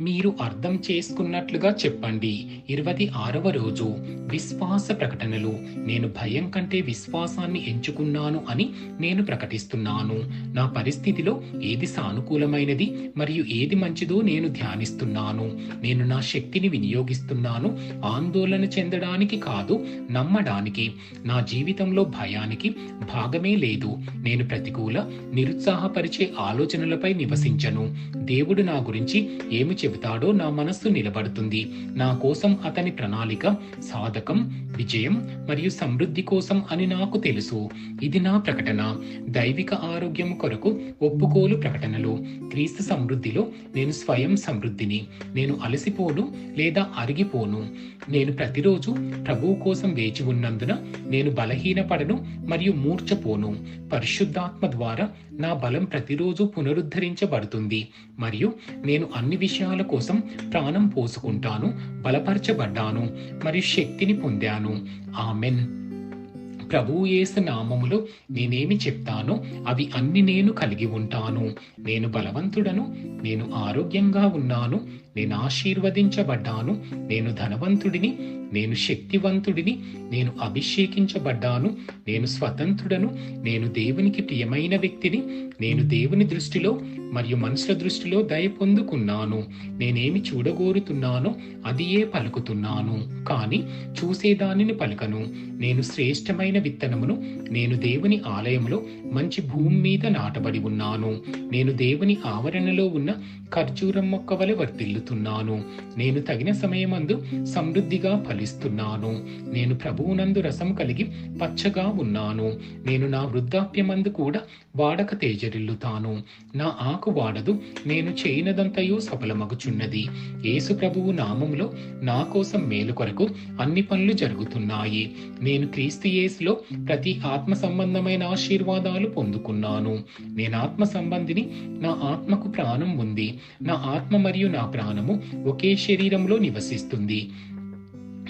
మీరు అర్థం చేసుకున్నట్లుగా చెప్పండి. ఇరవై ఆరవ రోజు. విశ్వాస ప్రకటనలు. నేను భయం కంటే విశ్వాసాన్ని ఎంచుకున్నాను అని నేను ప్రకటిస్తున్నాను. నా పరిస్థితిలో ఏది సానుకూలమైనది మరియు ఏది మంచిదో నేను ధ్యానిస్తున్నాను. నేను నా శక్తిని వినియోగిస్తున్నాను. ఆందోళన చెందడానికి కాదు నమ్మడానికి. నా జీవితంలో భయానికి భాగమే లేదు. నేను ప్రతికూల నిరుత్సాహపరిచే ఆలోచనలపై నివసించను. దేవుడు నా గురించి ఏమి చెబుతాడో నా మనస్సు నిలబడుతుంది. నా కోసం అతని ప్రణాళిక సాధకం విజయం మరియు సమృద్ధి కోసం అని నాకు తెలుసు. ఇది నా ప్రకటన. దైవిక ఆరోగ్యం కొరకు ఒప్పుకోలు ప్రకటనలు. క్రీస్తు సమృద్ధిలో నేను స్వయం సమృద్ధిని. నేను అలసిపోను లేదా అరిగిపోను. నేను ప్రతిరోజు ప్రభువు కోసం వేచి ఉన్నందున నేను బలహీనపడను మరియు మూర్చపోను పరిశుద్ధాత్మ ద్వారా నా బలం ప్రతిరోజు పునరుద్ధరించబడుతుంది. మరియు నేను అన్ని విషయాల కోసం ప్రాణం పోసుకుంటాను బలపరచబడ్డాను మరియు శక్తిని పొందాను. ఆమెన్. ప్రభువు యేసు నామములో నేనేమి చెప్తానో అవి అన్ని నేను కలిగి ఉంటాను. నేను బలవంతుడను నేను ఆరోగ్యంగా ఉన్నాను నేను ఆశీర్వదించబడ్డాను నేను ధనవంతుడిని నేను శక్తివంతుడిని నేను అభిషేకించబడ్డాను నేను స్వతంత్రుడను నేను దేవునికి ప్రియమైన వ్యక్తిని నేను దేవుని దృష్టిలో మరియు మనుషుల దృష్టిలో దయ పొందుకున్నాను. నేనేమి చూడగోరుతున్నానో అది ఏ పలుకుతున్నాను. కానీ చూసేదానిని పలకను. నేను శ్రేష్టమైన విత్తనమును నేను దేవుని ఆలయంలో మంచి భూమి మీద నాటబడి ఉన్నాను. నేను దేవుని ఆవరణలో ఉన్న ఖర్జూరం మొక్క వలె వర్తిల్లు పొందుతున్నాను. నేను తగిన సమయమందు సమృద్ధిగా ఫలిస్తున్నాను. నేను ప్రభువునందు రసం కలిగి పచ్చగా ఉన్నాను. నేను నా వృద్ధాప్యమందు కూడా వాడక తేజరిల్లుతాను. నా ఆకు వాడదు నేను చేయనదంతయు సఫలమగుచున్నది. యేసు ప్రభువు నామంలో నా కోసం మేలు కొరకు అన్ని పనులు జరుగుతున్నాయి. నేను క్రీస్తు యేసులో ప్రతి ఆత్మ సంబంధమైన ఆశీర్వాదాలు పొందుకున్నాను. నేను ఆత్మ సంబంధిని నా ఆత్మకు ప్రాణం ఉంది. నా ఆత్మ మరియు నా ప్రాణము ఒకే శరీరంలో నివసిస్తుంది.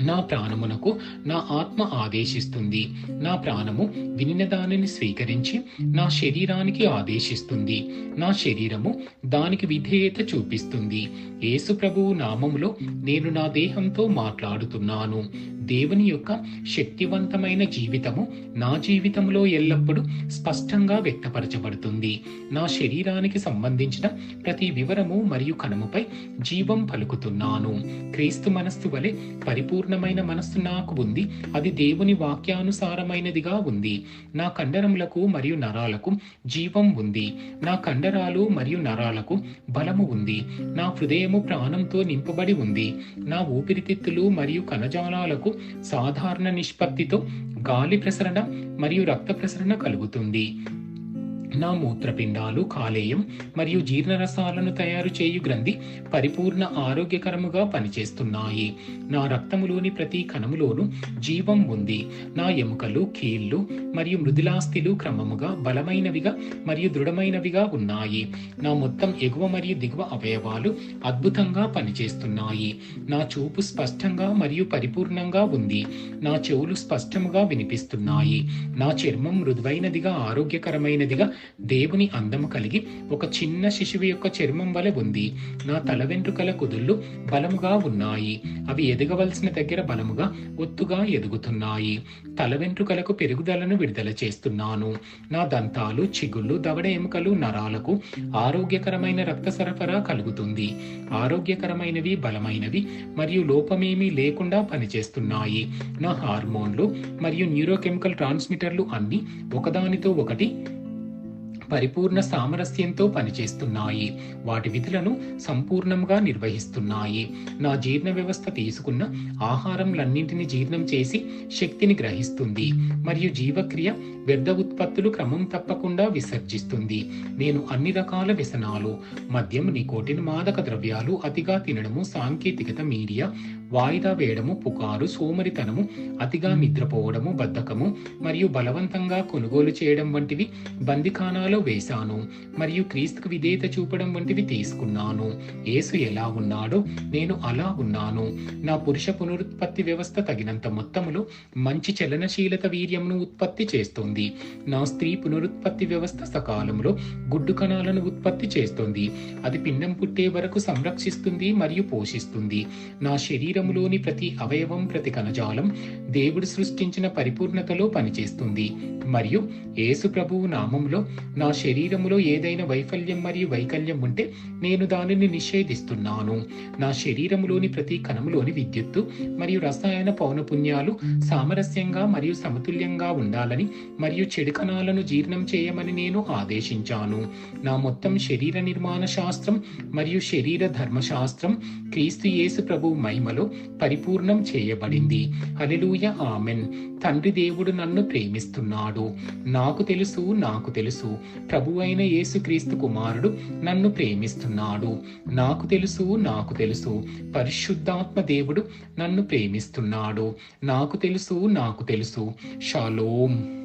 నా ప్రాణమునకు నా ఆత్మ ఆదేశిస్తుంది. నా ప్రాణము వినిన దానిని స్వీకరించి నా శరీరానికి ఆదేశిస్తుంది. నా శరీరము దానికి విధేయత చూపిస్తుంది. యేసు ప్రభువు నామములో నేను నా దేహంతో మాట్లాడుతున్నాను. దేవుని యొక్క శక్తివంతమైన జీవితము నా జీవితంలో ఎల్లప్పుడూ స్పష్టంగా వ్యక్తపరచబడుతుంది. నా శరీరానికి సంబంధించిన ప్రతి వివరము మరియు కణముపై జీవం పలుకుతున్నాను. క్రీస్తు మనస్సు వలె పరిపూర్ణమైన మనస్సు నాకు ఉంది. అది దేవుని వాక్యానుసారమైనదిగా ఉంది. నా కండరములకు మరియు నరాలకు జీవం ఉంది. నా కండరాలు మరియు నరాలకు బలము ఉంది. నా హృదయము ప్రాణంతో నింపబడి ఉంది. నా ఊపిరితిత్తులు మరియు కణజాలాలకు సాధారణ నిష్పత్తితో గాలి ప్రసరణ మరియు రక్త ప్రసరణ కలుగుతుంది. నా మూత్రపిండాలు కాలేయం మరియు జీర్ణరసాలను తయారు చేయు గ్రంథి పరిపూర్ణ ఆరోగ్యకరముగా పనిచేస్తున్నాయి. నా రక్తములోని ప్రతి కణములోనూ జీవం ఉంది. నా ఎముకలు కీళ్ళు మరియు మృదులాస్థిలు క్రమముగా బలమైనవిగా మరియు దృఢమైనవిగా ఉన్నాయి. నా మొత్తం ఎగువ మరియు దిగువ అవయవాలు అద్భుతంగా పనిచేస్తున్నాయి. నా చూపు స్పష్టంగా మరియు పరిపూర్ణంగా ఉంది. నా చెవులు స్పష్టముగా వినిపిస్తున్నాయి. నా చర్మం మృదువైనదిగా ఆరోగ్యకరమైనదిగా దేవుని అందము కలిగి ఒక చిన్న శిశువు యొక్క చర్మం వలె ఉంది. నా తల వెంట్రుకల కుదుళ్ళు బలముగా ఉన్నాయి. అవి ఎదగవలసిన దగ్గర బలముగా ఒత్తుగా ఎదుగుతున్నాయి. తల వెంట్రుకలకు పెరుగుదలను విడుదల చేస్తున్నాను. నా దంతాలు చిగుళ్ళు దవడ ఎముకలు నరాలకు ఆరోగ్యకరమైన రక్త సరఫరా కలుగుతుంది. ఆరోగ్యకరమైనవి బలమైనవి మరియు లోపమేమీ లేకుండా పనిచేస్తున్నాయి. నా హార్మోన్లు మరియు న్యూరోకెమికల్ ట్రాన్స్మిటర్లు అన్ని ఒకదానితో ఒకటి పరిపూర్ణ సామరస్యంతో పనిచేస్తున్నాయి. వాటి విధులను సంపూర్ణంగా నిర్వహిస్తున్నాయి. నా జీర్ణ వ్యవస్థ తీసుకున్న ఆహారంలన్నింటినీ జీర్ణం చేసి శక్తిని గ్రహిస్తుంది. మరియు జీవక్రియ వ్యర్థ ఉత్పత్తులు క్రమం తప్పకుండా విసర్జిస్తుంది. నేను అన్ని రకాల వ్యసనాలు మద్యం నికోటిన్ మాదక ద్రవ్యాలు అతిగా తినడము సాంకేతికత మీడియా వాయిదా వేయడము పుకారు సోమరితనము అతిగా నిద్రపోవడము బద్ధకము మరియు బలవంతంగా కొనుగోలు చేయడం వంటివి బందిఖానాలో వేశాను. మరియు క్రీస్తుకు విధేయత చూపడం వంటివి తీసుకున్నాను. యేసు ఎలా ఉన్నాడో నేను అలా ఉన్నాను. నా పురుష పునరుత్పత్తి వ్యవస్థ తగినంత మొత్తములో మంచి చలనశీలత వీర్యంను ఉత్పత్తి చేస్తుంది. నా స్త్రీ పునరుత్పత్తి వ్యవస్థ సకాలంలో గుడ్డు కణాలను ఉత్పత్తి చేస్తుంది. అది పిండం పుట్టే వరకు సంరక్షిస్తుంది మరియు పోషిస్తుంది. నా శరీరములోని ప్రతి అవయవం ప్రతి కణజాలం దేవుడు సృష్టించిన పరిపూర్ణతలో పనిచేస్తుంది. మరియు యేసు ప్రభువు నామంలో నా నా శరీరములో ఏదైనా వైఫల్యం మరియు వైకల్యం ఉంటే నేను దానిని నిషేధిస్తున్నాను. నా శరీరములోని ప్రతి కణములోని విద్యుత్తు మరియు రసాయన పౌనపుణ్యాలు సామరస్యంగా మరియు సమతుల్యంగా ఉండాలని మరియు చెడు కణాలను జీర్ణం చేయమని నేను ఆదేశించాను. నా మొత్తం శరీర నిర్మాణ శాస్త్రం మరియు శరీర ధర్మశాస్త్రం క్రీస్తు యేసు ప్రభు మహిమలో పరిపూర్ణం చేయబడింది. హల్లెలూయా. ఆమెన్. తండ్రి దేవుడు నన్ను ప్రేమిస్తున్నాడు. నాకు తెలుసు నాకు తెలుసు. ప్రభు అయిన యేసుక్రీస్తు కుమారుడు నన్ను ప్రేమిస్తున్నాడు. నాకు తెలుసు నాకు తెలుసు. పరిశుద్ధాత్మ దేవుడు నన్ను ప్రేమిస్తున్నాడు. నాకు తెలుసు నాకు తెలుసు. షాలోం.